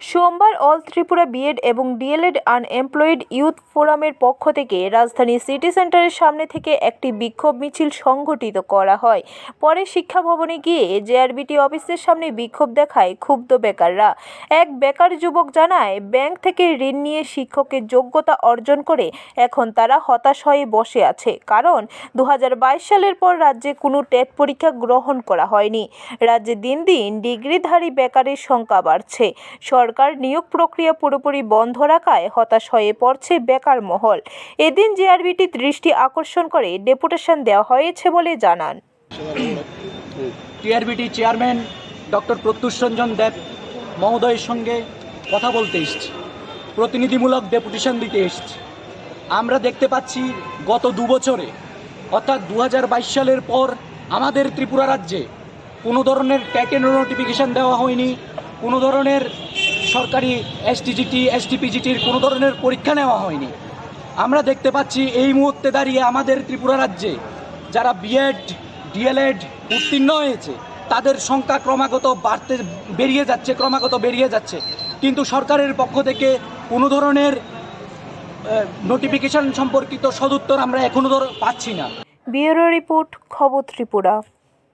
সোমবার all Tripura B Ed এবং D El Ed unemployed youth ফোরামের পক্ষ থেকে রাজধানী সিটি সেন্টারের সামনে থেকে একটি বিক্ষোভ মিছিল সংঘটিত করা হয়। পরে শিক্ষা ভবনে গিয়ে জেআরবিটি অফিসের সামনে বিক্ষোভ দেখায় ক্ষুব্ধ বেকাররা। এক বেকার যুবক জানায়, ব্যাংক থেকে ঋণ নিয়ে শিক্ষকের যোগ্যতা অর্জন করে এখন তারা হতাশ হয়ে বসে আছে। কারণ দু হাজার বাইশ সালের পর রাজ্যে কোনো টেট পরীক্ষা গ্রহণ করা হয়নি। রাজ্যে দিন দিন ডিগ্রিধারী বেকারের সংখ্যা বাড়ছে। সরকার নিয়োগ প্রক্রিয়া পুরোপুরি বন্ধ রাখায় হতাশ হয়ে পড়ছে বেকার মহল। এদিন জেআরবিটি দৃষ্টি আকর্ষণ করে ডেপুটেশন দেওয়া হয়েছে বলে জানান। TRBT chairman doctor Pratyush Ranjan Deb মহোদয়ের সঙ্গে কথা বলতে এসছি। প্রতিনিধিমূলক ডেপুটেশন দিতে এসছি। আমরা দেখতে পাচ্ছি গত দু বছরে অর্থাৎ দু হাজার বাইশ সালের পর আমাদের ত্রিপুরা রাজ্যে কোনো ধরনের ট্যাটের নোটিফিকেশান দেওয়া হয়নি, কোনো ধরনের সরকারি এসটিজিটি এসটিপিজিটির কোনো ধরনের পরীক্ষা নেওয়া হয়নি। আমরা দেখতে পাচ্ছি এই মুহূর্তে দাঁড়িয়ে আমাদের ত্রিপুরা রাজ্যে যারা বিএড ডিএলএড উত্তীর্ণ হয়েছে, তাদের সংখ্যা ক্রমাগত বাড়তে বেরিয়ে যাচ্ছে, ক্রমাগত বেরিয়ে যাচ্ছে। কিন্তু সরকারের পক্ষ থেকে কোনো ধরনের নোটিফিকেশন সম্পর্কিত সদুত্তর আমরা এখনও ধর পাচ্ছি না। ব্যুরো রিপোর্ট, খবর ত্রিপুরা।